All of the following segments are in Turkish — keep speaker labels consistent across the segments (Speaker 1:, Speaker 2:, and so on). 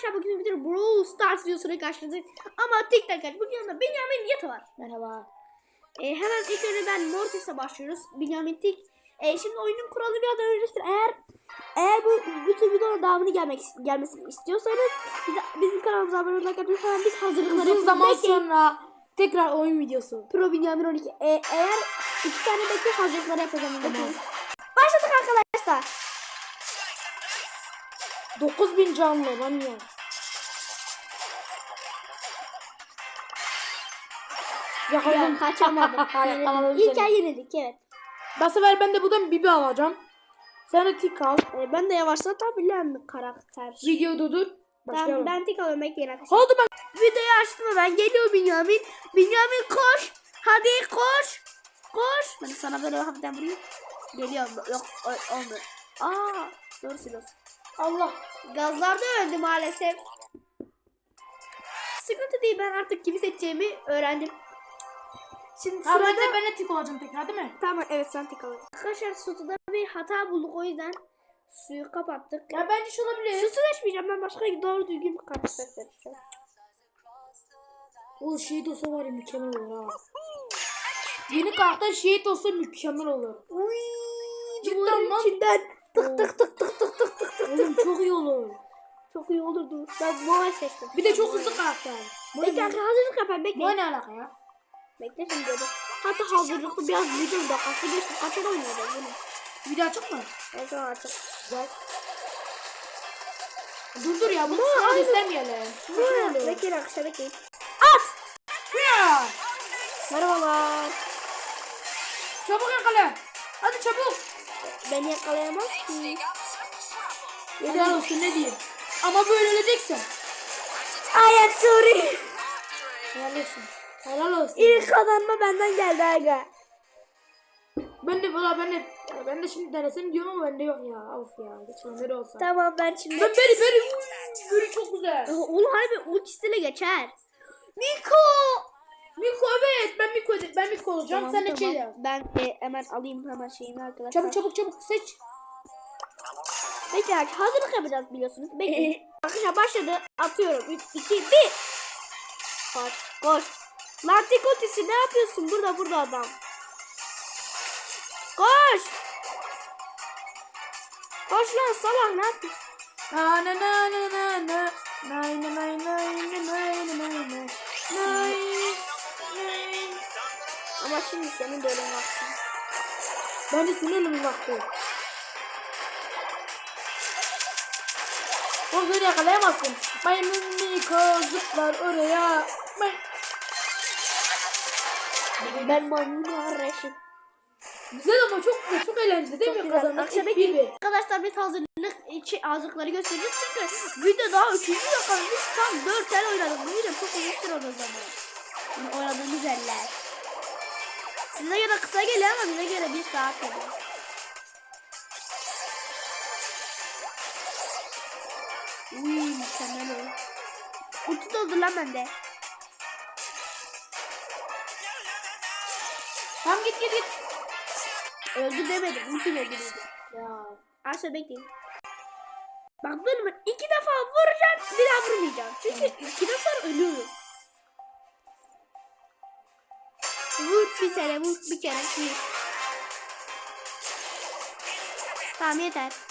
Speaker 1: arkadaşlar bugün bir Brawl Stars videosuna karşınızdayız. Ama tek kaç. Bugün yanında Benjamin Yatı var.
Speaker 2: Merhaba.
Speaker 1: Ee, hemen ilk önce ben Mortis'e başlıyoruz. Benjamin Tik. Ee, şimdi oyunun kuralı biraz öğretir. Eğer eğer bu bütün videonun devamını gelmek gelmesini istiyorsanız bize, bizim kanalımıza abone olmayı unutmayın. Biz hazırlıkları
Speaker 2: Uzun zaman
Speaker 1: Bekleyin.
Speaker 2: sonra tekrar oyun videosu.
Speaker 1: Pro Benjamin 12. Ee, eğer iki tane bekle hazırlıkları yapacağım. Bekleyin. Başladık arkadaşlar.
Speaker 2: 9000 canlı lan ya.
Speaker 1: Ya
Speaker 2: Yakaladım.
Speaker 1: kaçamadım.
Speaker 2: Yakaladım
Speaker 1: İlk ay yenildik evet.
Speaker 2: Bu sefer ben de buradan Bibi alacağım. Sen de tik al.
Speaker 1: Ee, ben de yavaşlatabilen bir karakter.
Speaker 2: Video durdur.
Speaker 1: Ben, ben tek alıyorum bekleyin arkadaşlar.
Speaker 2: Oldu bak.
Speaker 1: Videoyu açtım ben. Geliyor Binyamin. Binyamin koş. Hadi koş. Koş. Ben sana böyle hafiften vurayım. Geliyor. Yok olmuyor. Aa, doğru söylüyorsun.
Speaker 2: Allah.
Speaker 1: Gazlarda öldü maalesef. Sıkıntı değil ben artık kimi seçeceğimi öğrendim. Şimdi
Speaker 2: Ha, ben
Speaker 1: sırada...
Speaker 2: de ben de tik olacağım tekrar değil mi?
Speaker 1: Tamam evet sen tek alın. Arkadaşlar suda bir hata bulduk o yüzden suyu kapattık.
Speaker 2: Ya bence şu olabilir.
Speaker 1: Su seçmeyeceğim ben başka doğru düzgün bir karakter seçeceğim.
Speaker 2: O şehit olsa var ya mükemmel olur ha. Yeni karakter şehit olsa mükemmel olur.
Speaker 1: Uy,
Speaker 2: Cidden lan.
Speaker 1: içinden tık tık tık tık tık.
Speaker 2: Oğlum çok iyi olur.
Speaker 1: Çok iyi olurdu. Ben Moe seçtim.
Speaker 2: Bir de çok hızlı karakter.
Speaker 1: Bekle hazırlık yapar bekle.
Speaker 2: Bu ne alaka ya?
Speaker 1: Bekle şimdi dedi. Hatta hazırlıklı biraz video dakikası geçti. Kaç ara oynadı bunu?
Speaker 2: Video açık mı?
Speaker 1: An artık.
Speaker 2: Güzel. Dur dur ya bunu sana göstermeyelim.
Speaker 1: Bekle bekleyin arkadaşlar bekleyin.
Speaker 2: Ya!
Speaker 1: Merhabalar.
Speaker 2: Çabuk yakala. Hadi çabuk.
Speaker 1: Beni yakalayamaz ki.
Speaker 2: Helal olsun ne diyeyim. Ama böyle öleceksin.
Speaker 1: I am sorry.
Speaker 2: Helal olsun. Helal olsun.
Speaker 1: İlk kazanma benden geldi aga.
Speaker 2: Ben de valla ben de ben de şimdi denesem diyorum ama bende yok ya. Of ya. Keşke bende olsa.
Speaker 1: Tamam ben şimdi.
Speaker 2: Ben beri beri. Beri çok güzel.
Speaker 1: Oğlum harbi ultisiyle geçer. Miko.
Speaker 2: Miko evet. Ben Miko ben Miko olacağım.
Speaker 1: Tamam,
Speaker 2: Sen de
Speaker 1: tamam.
Speaker 2: şey yap.
Speaker 1: Ben e, hemen alayım hemen şeyini arkadaşlar.
Speaker 2: Çabuk çabuk çabuk seç.
Speaker 1: Bekle arkadaşlar hazırlık yapacağız biliyorsunuz. Bekle. arkadaşlar başladı. Atıyorum. 3, 2, 1. Koş koş. Lantik ultisi ne yapıyorsun? Burada burada adam. Koş. Koş lan salak ne yapıyorsun?
Speaker 2: Na na na na na na. Nay na nay nay na nay na nay na. Nay. Nay.
Speaker 1: Ama şimdi senin ölüm vaktin.
Speaker 2: Bence senin ölümün vakti. O seni yakalayamazsın. Maymun Miko zıplar oraya.
Speaker 1: Ben maymunu arayışım.
Speaker 2: Güzel ama çok güzel, çok eğlenceli değil
Speaker 1: Çok
Speaker 2: mi kazanmak?
Speaker 1: Akşam
Speaker 2: İlk bir bir.
Speaker 1: Arkadaşlar biz hazırlık için hazırlıkları göstereceğiz çünkü video daha 3. dakika biz tam 4 el oynadık. Bu video çok uzun süre o zaman. Yani oynadığımız eller. Size göre kısa geliyor ama bize göre 1 saat geliyor. Uy mükemmel o. Ulti doldur lan bende.
Speaker 2: Tamam git git git.
Speaker 1: Öldü demedim. Ulti öldü dedim.
Speaker 2: Ya.
Speaker 1: Aşağı bekleyin. Bak dur ben iki defa vuracağım bir daha vurmayacağım. Çünkü iki defa ölüyorum. Vur bir kere vur bir kere vur. Tamam yeter.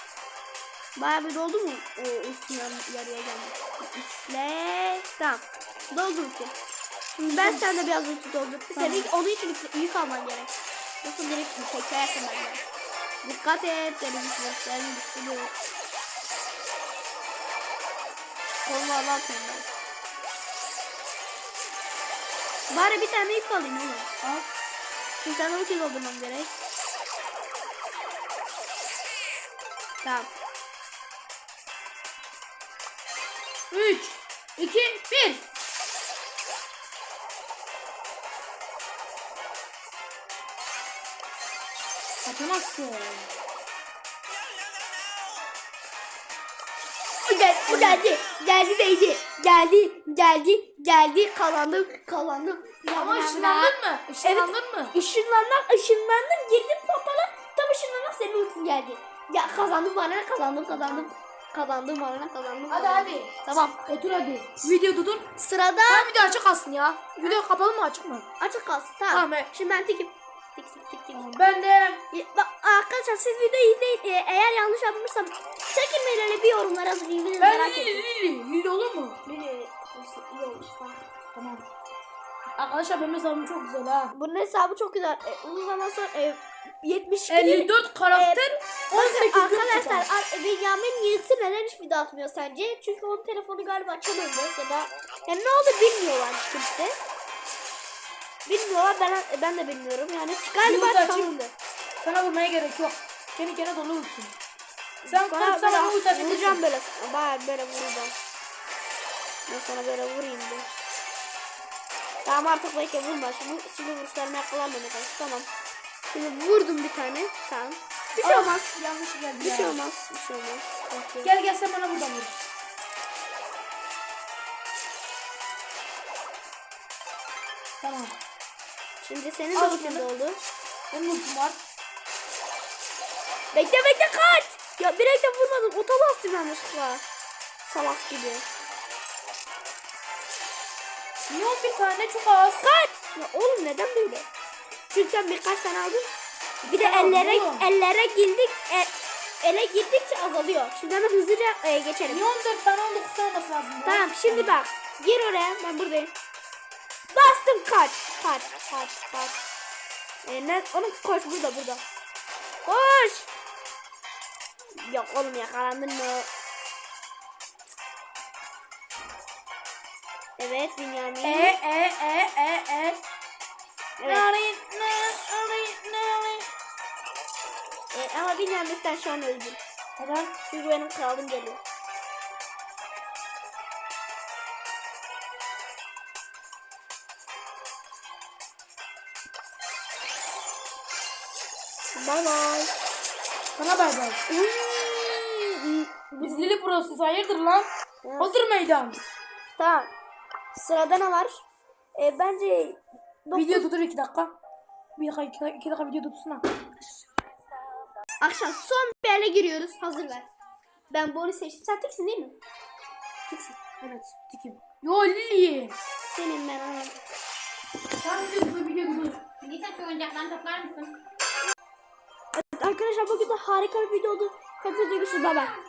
Speaker 1: Bayağı bir doldu mu? O ultim yan- yarıya geldi. Üfle. Tamam. Doldu ulti. Şimdi ben sen de biraz ulti doldur.
Speaker 2: Tamam.
Speaker 1: Senin onun için yük- alman gerek. Yoksa direkt teklersin benden. Dikkat et. Benim düşmeklerini düşürüyor. Kolunu al ben. Bari bir tane yük alayım oğlum. Al. Şimdi sen ulti doldurmam gerek. Tamam.
Speaker 2: 3, 2, 1. Kaçamazsın.
Speaker 1: Gel, bu geldi. Geldi değdi. Geldi. Geldi. Geldi. Kazandım. Kazandım.
Speaker 2: Ama
Speaker 1: Ya,
Speaker 2: ışınlandın mı? Işınlandın mı?
Speaker 1: Işınlandım. Işınlandım. Girdim portala. Tam ışınlandım. Senin ultin geldi. Ya kazandım bana kazandım kazandım. Kazandım arana kazandım.
Speaker 2: Hadi
Speaker 1: arana.
Speaker 2: hadi.
Speaker 1: Tamam.
Speaker 2: Otur hadi. Video tutun.
Speaker 1: Sırada
Speaker 2: Tamam video açık kalsın ya. Video kapalı mı açık mı?
Speaker 1: açık kalsın. Tamam.
Speaker 2: Tamam, evet.
Speaker 1: Şimdi ben tikim. Tik tik tik tik.
Speaker 2: Ben de
Speaker 1: Bak arkadaşlar siz videoyu izleyin. Ee, eğer yanlış yapmışsam çekinmeyin öyle bir yorumlar yazın. İngilizce
Speaker 2: ben
Speaker 1: merak ettim.
Speaker 2: Lili. Lili olur mu?
Speaker 1: Lili iyi olmuş. Tamam.
Speaker 2: Tamam. Arkadaşlar benim hesabım çok güzel ha.
Speaker 1: Bunun hesabı çok güzel. Ee, uzun zaman sonra e, 72
Speaker 2: 54 karakter,
Speaker 1: Bakın
Speaker 2: 18 gün
Speaker 1: arkadaşlar Benjamin Yıldız'ı neden hiç video atmıyor sence? Çünkü onun telefonu galiba çalındı ya da yani ne oldu bilmiyorlar kimse. Bilmiyorlar ben ben de bilmiyorum yani galiba çalındı.
Speaker 2: Sana vurmaya gerek yok. Kendi kendine dolu vursun. Sen
Speaker 1: Sana
Speaker 2: kork sana
Speaker 1: böyle
Speaker 2: bu taşı
Speaker 1: vuracağım böyle baya böyle vuracağım. Ben sana böyle vurayım bir. Tamam artık belki vurma. Şimdi, şimdi vuruşlarımı yakalanmadı karşı tamam. Şimdi vurdum bir tane. Tamam. Bir şey
Speaker 2: Ah,
Speaker 1: olmaz.
Speaker 2: Yanlış geldi
Speaker 1: Bir
Speaker 2: ya.
Speaker 1: şey olmaz. Bir şey olmaz. Yok.
Speaker 2: Gel gel sen bana buradan vur. Tamam.
Speaker 1: Şimdi senin
Speaker 2: Al
Speaker 1: de ultin
Speaker 2: şunu.
Speaker 1: oldu.
Speaker 2: Benim ultim var.
Speaker 1: Bekle bekle kaç. Ya bir de vurmadım. Ota bastım yanlışlıkla. Salak gibi.
Speaker 2: Niye 11 tane çok az?
Speaker 1: Kaç. Ya oğlum neden böyle? Çünkü sen birkaç tane aldın. Bir de
Speaker 2: Tamam,
Speaker 1: ellere
Speaker 2: oğlum.
Speaker 1: ellere girdik. E, ele girdikçe azalıyor. Şimdi hemen hızlıca e, geçelim.
Speaker 2: Niye 14 tane 19 tane olması lazım?
Speaker 1: Tamam şimdi bak. Gir oraya. Ben buradayım. Bastım kaç. Kaç. Kaç. Kaç. E, ne? Oğlum koş burada burada. Koş. Yok oğlum yakalandın mı? Evet Bünyamin.
Speaker 2: E e e e e.
Speaker 1: evet. Ama Bünyamin sen şu an öldün.
Speaker 2: Neden?
Speaker 1: Çünkü benim kralım geliyor. Bye bye.
Speaker 2: Sana bay bay. Biz Lili Pro'suz hayırdır lan?
Speaker 1: Evet.
Speaker 2: Otur meydan.
Speaker 1: Tamam. Sırada ne var? E, bence
Speaker 2: Video tutur 2 dakika. 1 dakika 2 dakika, iki dakika video tutsana.
Speaker 1: Akşam son bir ele giriyoruz. Hazır ver. Ben bunu seçtim. Sen teksin değil mi?
Speaker 2: Tiksin. Evet tikim. Yo Lili.
Speaker 1: Senin ben anam.
Speaker 2: Sen tutur video tutur.
Speaker 3: Melisa şu oyuncaklarını toplar mısın?
Speaker 1: Arkadaşlar bugün de harika bir video oldu. Hepinize görüşürüz. Bye bye.